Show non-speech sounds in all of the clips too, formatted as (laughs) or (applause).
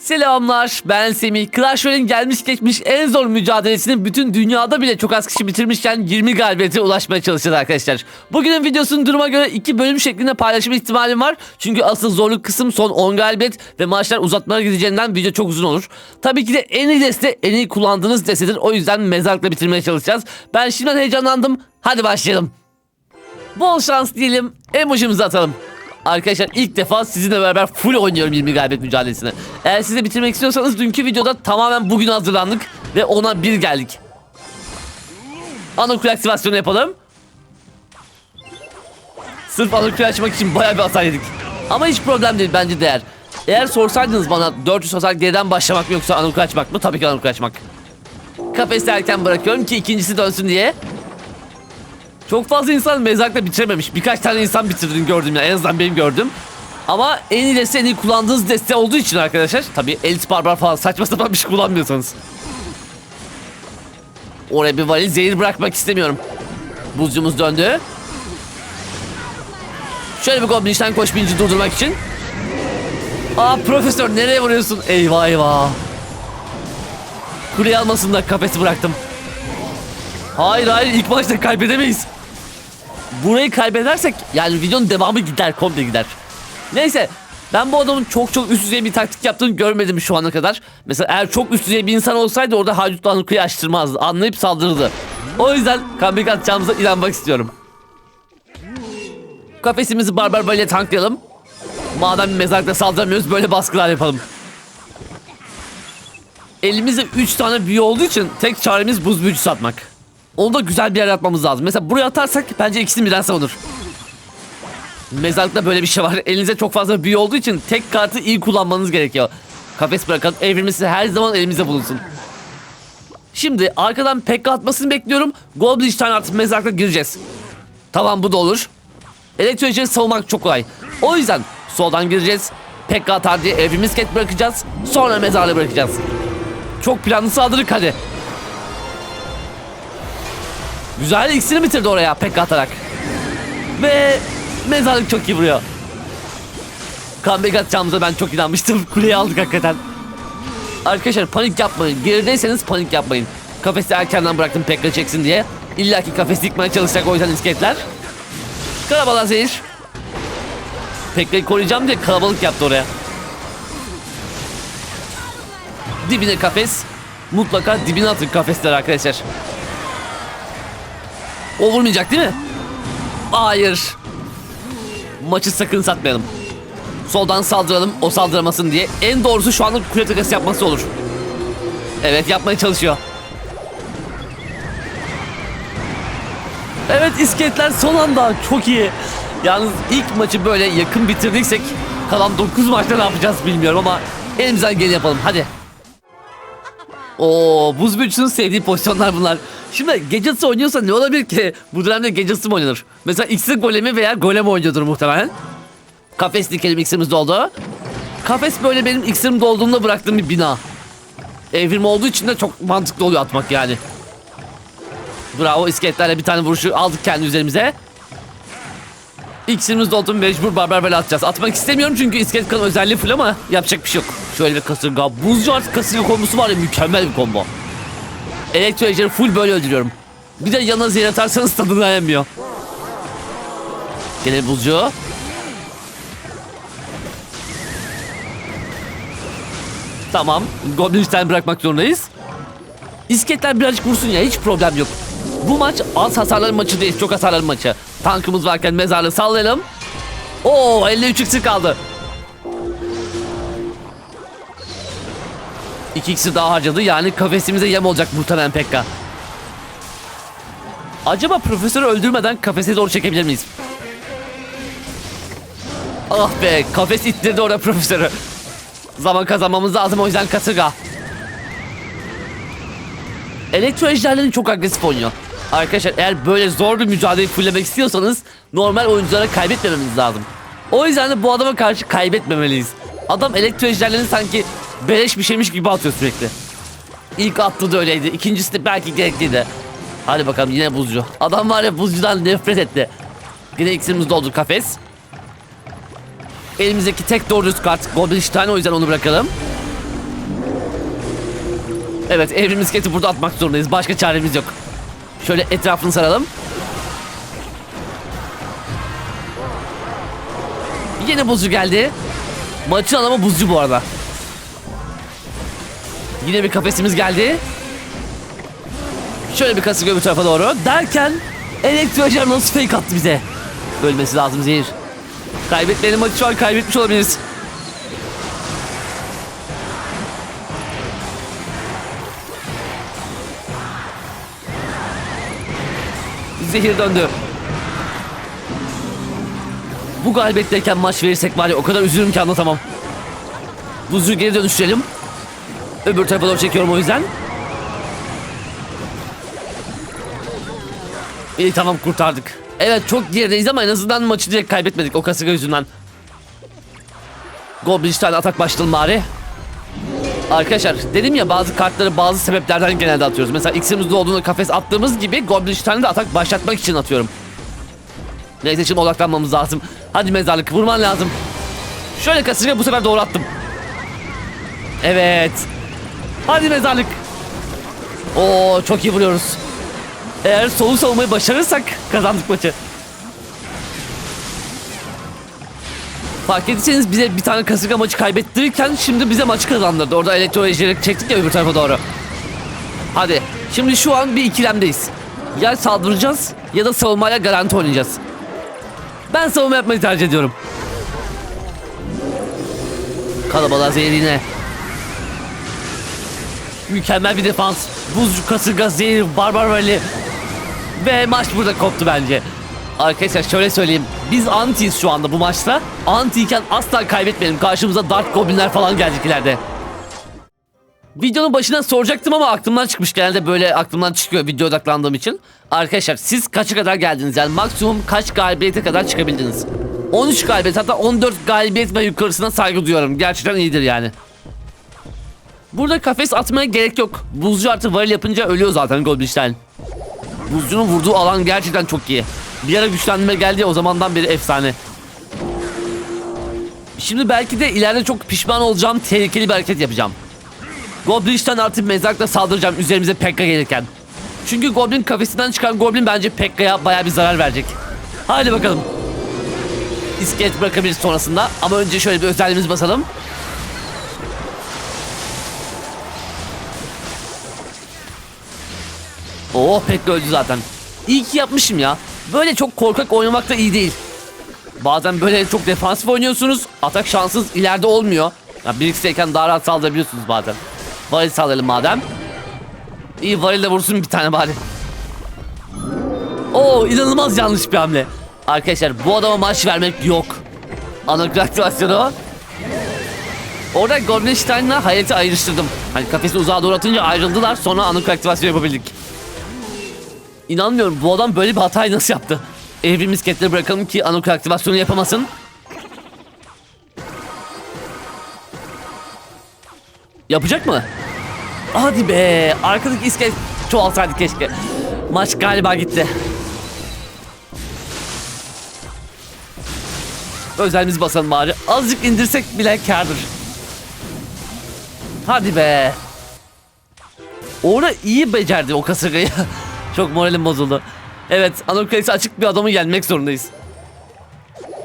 Selamlar ben Semih. Clash Royale'in gelmiş geçmiş en zor mücadelesini bütün dünyada bile çok az kişi bitirmişken 20 galibiyete ulaşmaya çalışacağız arkadaşlar. Bugünün videosunu duruma göre iki bölüm şeklinde paylaşma ihtimalim var. Çünkü asıl zorluk kısım son 10 galibiyet ve maçlar uzatmalara gideceğinden video çok uzun olur. Tabii ki de en iyi deste en iyi kullandığınız destedir. O yüzden mezarlıkla bitirmeye çalışacağız. Ben şimdiden heyecanlandım. Hadi başlayalım. Bol şans diyelim. Emojimizi atalım. Arkadaşlar ilk defa sizinle beraber full oynuyorum 20 galibiyet mücadelesini. Eğer siz bitirmek istiyorsanız dünkü videoda tamamen bugün hazırlandık ve ona bir geldik. Anokul aktivasyonu yapalım. Sırf anokul açmak için bayağı bir hasar yedik. Ama hiç problem değil bence değer. Eğer sorsaydınız bana 400 hasar geriden başlamak mı yoksa anokul açmak mı? Tabii ki anokul açmak. Kafesi erken bırakıyorum ki ikincisi dönsün diye. Çok fazla insan mezarlıkta bitirememiş. Birkaç tane insan bitirdiğini gördüm ya. En azından benim gördüm. Ama en deste en iyi kullandığınız deste olduğu için arkadaşlar. Tabii elit barbar falan saçma sapan bir şey kullanmıyorsanız. Oraya bir varil zehir bırakmak istemiyorum. Buzcumuz döndü. Şöyle bir goblin işten koş durdurmak için. Aa profesör nereye vuruyorsun? Eyvah eyvah. Kuleyi almasın da kafesi bıraktım. Hayır hayır ilk maçta kaybedemeyiz. Burayı kaybedersek yani videonun devamı gider komple gider. Neyse ben bu adamın çok çok üst düzey bir taktik yaptığını görmedim şu ana kadar. Mesela eğer çok üst düzey bir insan olsaydı orada haydutla Hanukka'yı açtırmazdı. Anlayıp saldırırdı. O yüzden comeback atacağımıza inanmak istiyorum. Kafesimizi barbar böyle tanklayalım. Madem mezarlıkta saldıramıyoruz böyle baskılar yapalım. Elimizde 3 tane büyü olduğu için tek çaremiz buz büyücü satmak. Onu da güzel bir yer atmamız lazım. Mesela buraya atarsak bence ikisini birden savunur. Mezarlıkta böyle bir şey var. (laughs) Elinize çok fazla büyü olduğu için tek kartı iyi kullanmanız gerekiyor. Kafes bırakalım evrilmesi her zaman elimizde bulunsun. Şimdi arkadan Pekka atmasını bekliyorum. Goblin tane atıp mezarlıkta gireceğiz. Tamam bu da olur. Elektronikleri savunmak çok kolay. O yüzden soldan gireceğiz. Pekka atar diye evrimiz ket bırakacağız. Sonra mezarlığı bırakacağız. Çok planlı saldırık hadi. Güzel iksiri bitirdi oraya Pekka atarak. Ve mezarlık çok iyi vuruyor. Comeback atacağımıza ben çok inanmıştım. (laughs) Kuleyi aldık hakikaten. Arkadaşlar panik yapmayın. Gerideyseniz panik yapmayın. Kafesi erkenden bıraktım Pekka çeksin diye. İlla ki kafesi yıkmaya çalışacak o yüzden iskeletler. Karabalığa zehir. Pekka'yı koruyacağım diye kalabalık yaptı oraya. Dibine kafes. Mutlaka dibine atın kafesler arkadaşlar. O vurmayacak değil mi? Hayır. Maçı sakın satmayalım. Soldan saldıralım o saldıramasın diye. En doğrusu şu anda kule takası yapması olur. Evet yapmaya çalışıyor. Evet iskeletler son anda çok iyi. Yalnız ilk maçı böyle yakın bitirdiksek kalan 9 maçta ne yapacağız bilmiyorum ama elimizden geleni yapalım hadi. Oo buz büyücüsünün sevdiği pozisyonlar bunlar. Şimdi Gadgets'ı oynuyorsa ne olabilir ki? Bu dönemde Gadgets'ı mı oynanır? Mesela iksir golemi veya golem oynuyordur muhtemelen. Kafes dikelim iksirimiz doldu. Kafes böyle benim iksirim dolduğunda bıraktığım bir bina. Evrim olduğu için de çok mantıklı oluyor atmak yani. Bravo iskeletlerle bir tane vuruşu aldık kendi üzerimize. İksirimiz doldu mecbur barbar böyle atacağız. Atmak istemiyorum çünkü iskelet kan özelliği full ama yapacak bir şey yok. Şöyle bir kasırga. Buzcu artık kasırga kombosu var ya mükemmel bir combo. Elektro full böyle öldürüyorum. Bir de yanına zehir atarsanız tadını dayanmıyor. Gene buzcu. Tamam. Goblin'den bırakmak zorundayız. İsketler birazcık vursun ya hiç problem yok. Bu maç az hasarlı maçı değil çok hasarlı maçı. Tankımız varken mezarlığı sallayalım. Oo 53 iksir kaldı. İki iksir daha harcadı yani kafesimize yem olacak muhtemelen Pekka. Acaba profesörü öldürmeden kafese doğru çekebilir miyiz? Ah be kafes ittirdi orada profesörü. Zaman kazanmamız lazım o yüzden kasırga. Elektro ejderlerin çok agresif oynuyor. Arkadaşlar eğer böyle zor bir mücadele fullemek istiyorsanız normal oyunculara kaybetmememiz lazım. O yüzden de bu adama karşı kaybetmemeliyiz. Adam elektro ejderlerini sanki beleş bir şeymiş gibi atıyor sürekli. İlk attığı da öyleydi. İkincisi de belki gerekliydi. Hadi bakalım yine buzcu. Adam var ya buzcudan nefret etti. Yine iksirimiz doldu kafes. Elimizdeki tek doğru düz kart Goblin Stein o yüzden onu bırakalım. Evet evrim misketi burada atmak zorundayız. Başka çaremiz yok. Şöyle etrafını saralım. Yine buzcu geldi. Maçın adamı buzcu bu arada. Yine bir kafesimiz geldi. Şöyle bir kasık öbür tarafa doğru. Derken elektrojer nasıl fake attı bize. Ölmesi lazım zehir. Kaybetmeyelim maçı şu an kaybetmiş olabiliriz. Zehir döndü. Bu galibiyetteyken maç verirsek ya o kadar üzülürüm ki anlatamam. Buzu geri dönüştürelim. Öbür tarafa doğru çekiyorum o yüzden. İyi tamam kurtardık. Evet çok gerideyiz ama en azından maçı direkt kaybetmedik o kasıga yüzünden. Goblinstein atak başlayalım bari. Arkadaşlar dedim ya bazı kartları bazı sebeplerden genelde atıyoruz. Mesela X'imizde olduğunda kafes attığımız gibi Goblinstein'de atak başlatmak için atıyorum. Neyse şimdi odaklanmamız lazım. Hadi mezarlık vurman lazım. Şöyle kasırga bu sefer doğru attım. Evet. Hadi mezarlık. Oo çok iyi vuruyoruz. Eğer solu savunmayı başarırsak kazandık maçı. Fark ettiyseniz bize bir tane kasırga maçı kaybettirirken şimdi bize maçı kazandırdı. Orada elektro ejderek çektik ya öbür tarafa doğru. Hadi. Şimdi şu an bir ikilemdeyiz. Ya saldıracağız ya da savunmayla garanti oynayacağız. Ben savunma yapmayı tercih ediyorum. Kalabalığa zehir yine. Mükemmel bir defans. Buzcu kasırga zehir barbar rally. Ve maç burada koptu bence. Arkadaşlar şöyle söyleyeyim. Biz antiyiz şu anda bu maçta. Antiyken asla kaybetmeyelim. Karşımıza Dark Goblinler falan gelecek ileride. Videonun başına soracaktım ama aklımdan çıkmış. Genelde böyle aklımdan çıkıyor video odaklandığım için. Arkadaşlar siz kaça kadar geldiniz? Yani maksimum kaç galibiyete kadar çıkabildiniz? 13 galibiyet hatta 14 galibiyet ve yukarısına saygı duyuyorum. Gerçekten iyidir yani. Burada kafes atmaya gerek yok. Buzcu artı varil yapınca ölüyor zaten Goblinstein. Buzcunun vurduğu alan gerçekten çok iyi. Bir ara güçlendirme geldi o zamandan beri efsane. Şimdi belki de ileride çok pişman olacağım tehlikeli bir hareket yapacağım. Goblin'den artık mezarlıkla saldıracağım üzerimize Pekka gelirken. Çünkü Goblin kafesinden çıkan Goblin bence Pekka'ya baya bir zarar verecek. Haydi bakalım. İskelet bırakabiliriz sonrasında ama önce şöyle bir özelliğimiz basalım. Oh Pekka öldü zaten. İyi ki yapmışım ya. Böyle çok korkak oynamak da iyi değil. Bazen böyle çok defansif oynuyorsunuz. Atak şanssız ileride olmuyor. Ya birlikteyken daha rahat saldırabiliyorsunuz bazen. Varil saldıralım madem. İyi varil de vursun bir tane bari. Oo inanılmaz yanlış bir hamle. Arkadaşlar bu adama maç vermek yok. Anakır aktivasyonu. Orada Goblin hayaleti ayrıştırdım. Hani kafesi uzağa doğru atınca ayrıldılar sonra anakır aktivasyon yapabildik. İnanmıyorum bu adam böyle bir hatayı nasıl yaptı? Evrim misketleri bırakalım ki anakır aktivasyonu yapamasın. Yapacak mı? Hadi be. Arkadaki iskelet çoğalsaydı keşke. Maç galiba gitti. Özelimizi basalım bari. Azıcık indirsek bile kârdır. Hadi be. Orada iyi becerdi o kasırgayı. (laughs) Çok moralim bozuldu. Evet, Anadolu açık bir adamı yenmek zorundayız.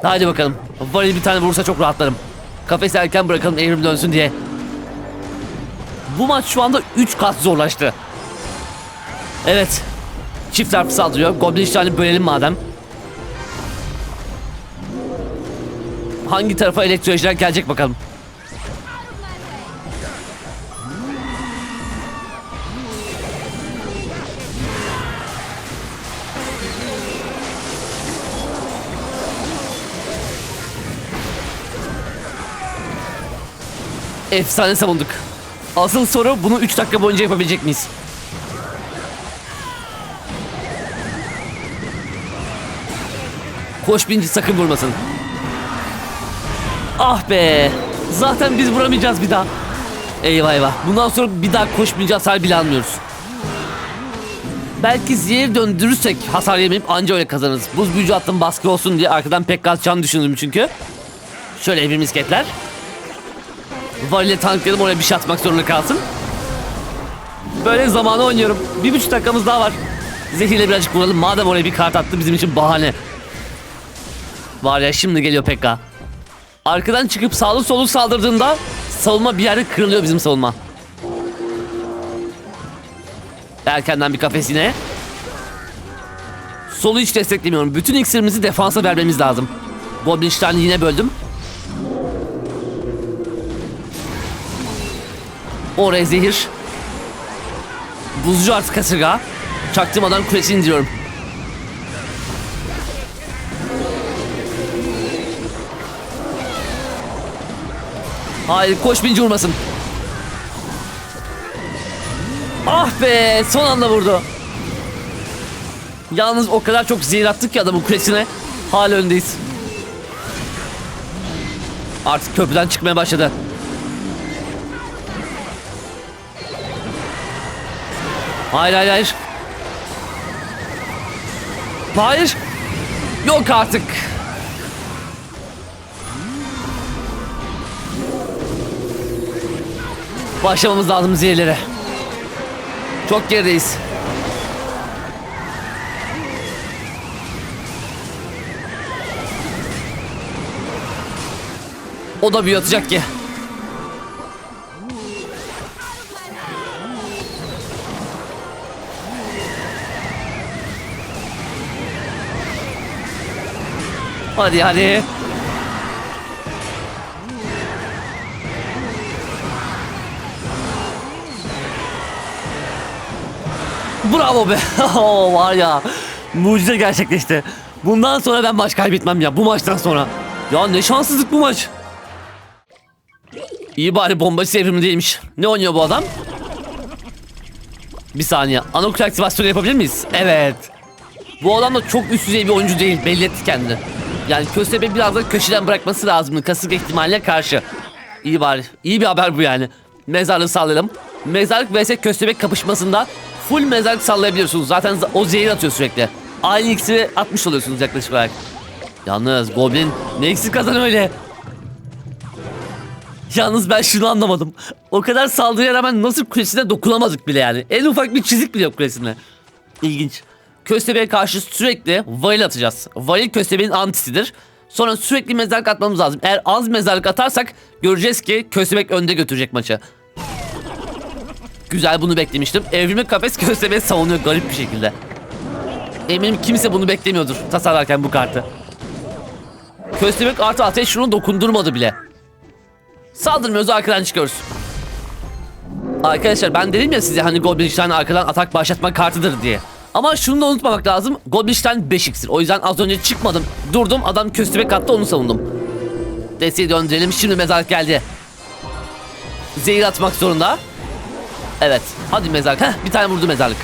Hadi bakalım. Varil bir tane vurursa çok rahatlarım. Kafesi erken bırakalım evrim dönsün diye. Bu maç şu anda 3 kat zorlaştı. Evet. Çift tarafı saldırıyor. Goblin işlerini bölelim madem. Hangi tarafa elektroejder gelecek bakalım. Efsane savunduk. Asıl soru bunu 3 dakika boyunca yapabilecek miyiz? Koş binci sakın vurmasın. Ah be. Zaten biz vuramayacağız bir daha. Eyvah eyvah. Bundan sonra bir daha koşmayacağız hasar bile almıyoruz. Belki zehir döndürürsek hasar yemeyip anca öyle kazanırız. Buz büyücü attım baskı olsun diye arkadan pek kaçacağını düşündüm çünkü. Şöyle evrim misketler. Varile tanklayalım oraya bir şey atmak zorunda kalsın. Böyle zamanı oynuyorum. Bir buçuk dakikamız daha var. Zehirle birazcık vuralım. Madem oraya bir kart attı bizim için bahane. Var ya şimdi geliyor Pekka. Arkadan çıkıp sağlı solu saldırdığında savunma bir yerde kırılıyor bizim savunma. Erkenden bir kafes yine. Solu hiç desteklemiyorum. Bütün iksirimizi defansa vermemiz lazım. Goblin yine böldüm. Oraya zehir. Buzcu artık kasırga. Çaktırmadan kulesini indiriyorum. Hayır koş binci vurmasın. Ah be son anda vurdu. Yalnız o kadar çok zehir attık ki adamın kulesine. Hala öndeyiz. Artık köprüden çıkmaya başladı. Hayır hayır hayır. Hayır. Yok artık. Başlamamız lazım zehirlere. Çok gerideyiz. O da bir atacak ki. Hadi hadi. Bravo be. (laughs) Oo, var ya. Mucize gerçekleşti. Bundan sonra ben maç kaybetmem ya. Bu maçtan sonra. Ya ne şanssızlık bu maç. İyi bari bombacı sevrimi değilmiş. Ne oynuyor bu adam? Bir saniye. Anokul aktivasyonu yapabilir miyiz? Evet. Bu adam da çok üst düzey bir oyuncu değil. Belli etti kendini. Yani Köstebek biraz da köşeden bırakması lazım. Kasık ihtimaline karşı. İyi bari. İyi bir haber bu yani. Mezarlığı sallayalım. Mezarlık vs Köstebek kapışmasında full mezarlık sallayabiliyorsunuz. Zaten o zehir atıyor sürekli. Aynı iksiri atmış oluyorsunuz yaklaşık olarak. Yalnız Goblin ne eksik kazan öyle. Yalnız ben şunu anlamadım. O kadar saldırıya rağmen nasıl kulesine dokunamadık bile yani. En ufak bir çizik bile yok kulesine. İlginç. Köstebeğe karşı sürekli varil atacağız. Varil köstebeğin antisidir. Sonra sürekli mezarlık atmamız lazım. Eğer az mezarlık atarsak göreceğiz ki köstebek önde götürecek maçı. Güzel bunu beklemiştim. Evrimi kafes köstebeği savunuyor garip bir şekilde. Eminim kimse bunu beklemiyordur tasarlarken bu kartı. Köstebek artı ateş şunu dokundurmadı bile. Saldırmıyoruz arkadan çıkıyoruz. Arkadaşlar ben dedim ya size hani Goblin arkadan atak başlatma kartıdır diye. Ama şunu da unutmamak lazım. Goblin 5 iksir. O yüzden az önce çıkmadım. Durdum adam köstebek attı onu savundum. Desteği döndürelim. Şimdi mezarlık geldi. Zehir atmak zorunda. Evet. Hadi mezarlık. Heh, bir tane vurdu mezarlık.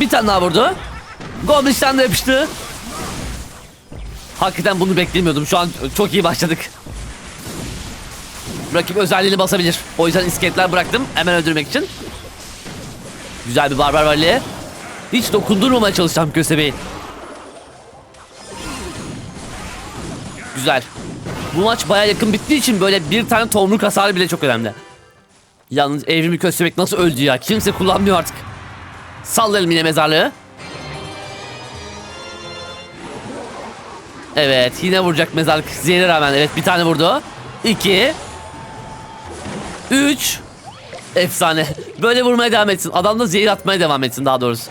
Bir tane daha vurdu. Goblin de yapıştı. Hakikaten bunu beklemiyordum. Şu an çok iyi başladık. Rakip özelliğini basabilir. O yüzden iskeletler bıraktım hemen öldürmek için. Güzel bir barbar varlığı. Hiç dokundurmamaya çalışacağım köstebeği. Güzel. Bu maç baya yakın bittiği için böyle bir tane tomruk hasarı bile çok önemli. Yalnız evrimi köstebek nasıl öldü ya? Kimse kullanmıyor artık. Sallayalım yine mezarlığı. Evet yine vuracak mezarlık. Zehre rağmen evet bir tane vurdu. İki. Üç. Efsane. Böyle vurmaya devam etsin. Adam da zehir atmaya devam etsin daha doğrusu.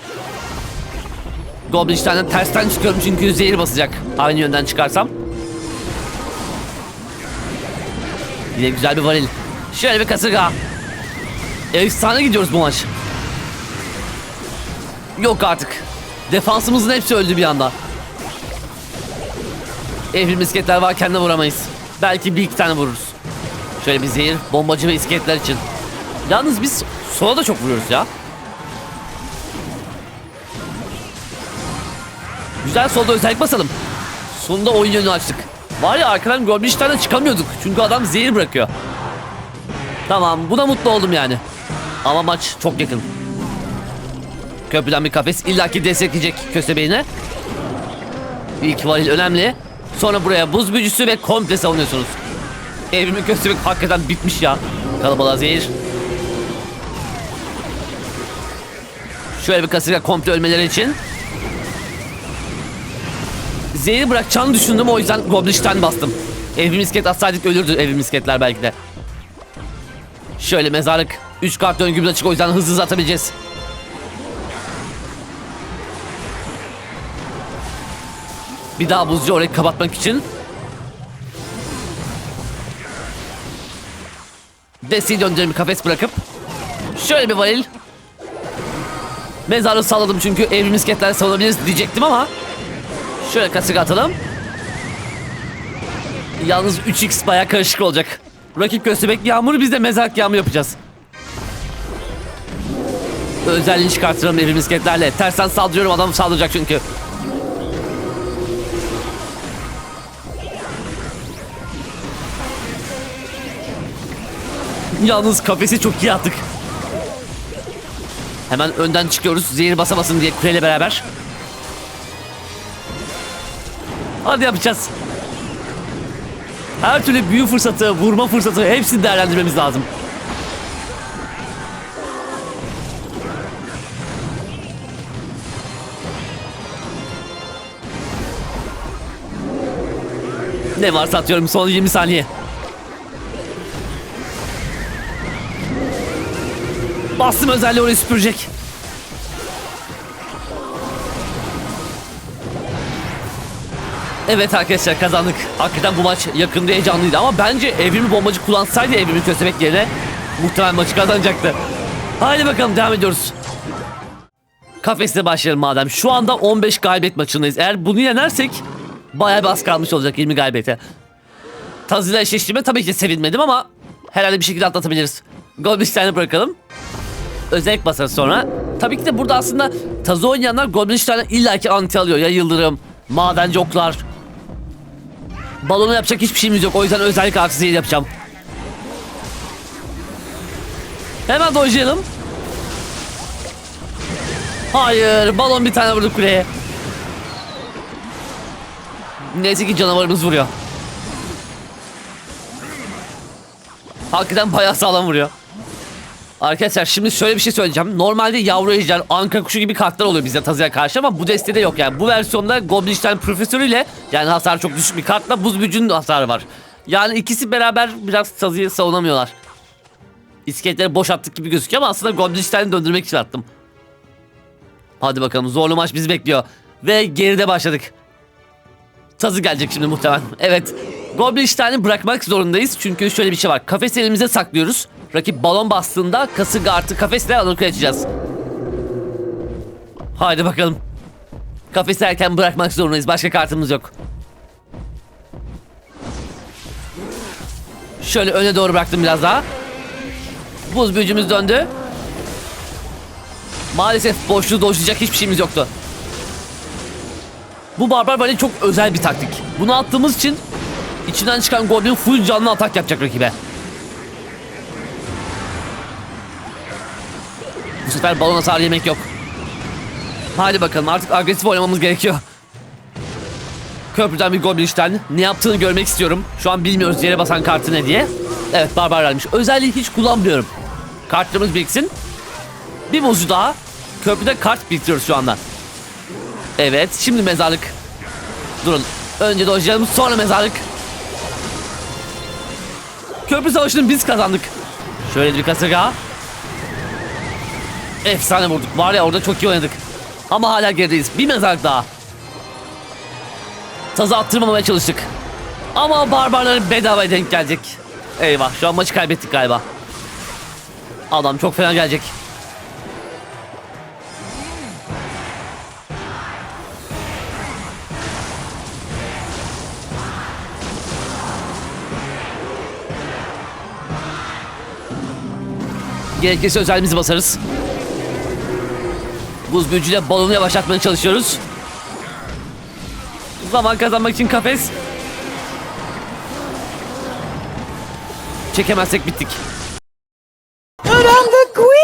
Goblin Stein'den tersten çıkıyorum çünkü zehir basacak. Aynı yönden çıkarsam. Yine güzel bir varil. Şöyle bir kasırga. Efsane gidiyoruz bu maç. Yok artık. Defansımızın hepsi öldü bir anda. Evrim misketler varken de vuramayız. Belki bir iki tane vururuz. Şöyle bir zehir, bombacı ve iskeletler için. Yalnız biz sola da çok vuruyoruz ya. Güzel solda özellik basalım. Sonunda oyun yönünü açtık. Var ya arkadan Goblin çıkamıyorduk. Çünkü adam zehir bırakıyor. Tamam buna mutlu oldum yani. Ama maç çok yakın. Köprüden bir kafes illaki destekleyecek köstebeğine. İlk varil önemli. Sonra buraya buz büyücüsü ve komple savunuyorsunuz. Evrimi köstebek hakikaten bitmiş ya. Kalabalığa zehir. Şöyle bir kasırga komple ölmeleri için. Zehri bırakacağını düşündüm o yüzden Goblinstein bastım. Evrim misket atsaydık ölürdü evrim misketler belki de. Şöyle mezarlık. 3 kart döngümüz açık o yüzden hızlı hızlı atabileceğiz. Bir daha buzcu orayı kapatmak için. Desteği döndürelim kafes bırakıp. Şöyle bir varil. Mezarı salladım çünkü evrim misketler savunabiliriz diyecektim ama. Şöyle kasık atalım. Yalnız 3x baya karışık olacak. Rakip köstebek yağmuru biz de mezarlık yağmur yapacağız. Özelliğini çıkartırım evrim misketlerle. Tersten saldırıyorum adam saldıracak çünkü. Yalnız kafesi çok iyi attık. Hemen önden çıkıyoruz. Zehir basamasın diye kuleyle beraber. Hadi yapacağız. Her türlü büyü fırsatı, vurma fırsatı hepsini değerlendirmemiz lazım. Ne varsa atıyorum son 20 saniye. Bastım özelliği orayı süpürecek. Evet arkadaşlar kazandık. Hakikaten bu maç yakında heyecanlıydı ama bence evrimi bombacı kullansaydı evrimi köstebek yerine muhtemelen maçı kazanacaktı. Haydi bakalım devam ediyoruz. Kafeste başlayalım madem. Şu anda 15 galibiyet maçındayız. Eğer bunu yenersek bayağı bir az kalmış olacak 20 galibiyete. Tazıyla eşleştiğime tabii ki sevinmedim ama herhalde bir şekilde atlatabiliriz. Goblin bırakalım. Özellik basarız sonra. Tabii ki de burada aslında tazı oynayanlar Goblin Stein'e illaki anti alıyor. Ya yıldırım, madenci Balonu yapacak hiçbir şeyimiz yok. O yüzden özellik artı yapacağım. Hemen dojlayalım. Hayır, balon bir tane vurdu kuleye. Neyse ki canavarımız vuruyor. Hakikaten bayağı sağlam vuruyor. Arkadaşlar şimdi şöyle bir şey söyleyeceğim. Normalde yavru ejder, anka kuşu gibi kartlar oluyor bizde Tazı'ya karşı ama bu destede yok yani. Bu versiyonda Goblinstein Profesörüyle yani hasar çok düşük bir kartla buz bücünün hasarı var. Yani ikisi beraber biraz Tazı'yı savunamıyorlar. İskeletleri boş attık gibi gözüküyor ama aslında Goblinstein'i döndürmek için attım. Hadi bakalım zorlu maç bizi bekliyor. Ve geride başladık. Tazı gelecek şimdi muhtemelen. Evet. Goblinstein'i bırakmak zorundayız. Çünkü şöyle bir şey var. Kafesi elimize saklıyoruz. Rakip balon bastığında kasık artı kafesle alırkı açacağız. Haydi bakalım. Kafesi erken bırakmak zorundayız. Başka kartımız yok. Şöyle öne doğru bıraktım biraz daha. Buz büyücümüz döndü. Maalesef boşluğu dojlayacak hiçbir şeyimiz yoktu. Bu barbar böyle çok özel bir taktik. Bunu attığımız için içinden çıkan goblin full canlı atak yapacak rakibe. Bu sefer balon hasarı yemek yok. Hadi bakalım artık agresif oynamamız gerekiyor. Köprüden bir Goblinstein. Ne yaptığını görmek istiyorum. Şu an bilmiyoruz yere basan kartı ne diye. Evet barbar vermiş. Özelliği hiç kullanmıyorum. Kartlarımız biriksin. Bir bozu daha. Köprüde kart biriktiriyoruz şu anda. Evet şimdi mezarlık. Durun. Önce dojlayalım sonra mezarlık. Köprü savaşını biz kazandık. Şöyle bir kasırga. Efsane vurduk. Var ya orada çok iyi oynadık. Ama hala gerideyiz. Bir mezarlık daha. Tazı attırmamaya çalıştık. Ama barbarların bedava denk gelecek. Eyvah şu an maçı kaybettik galiba. Adam çok fena gelecek. Gerekirse özelimizi basarız. Buz büyücüyle balonu yavaşlatmaya çalışıyoruz. Zaman kazanmak için kafes. Çekemezsek bittik.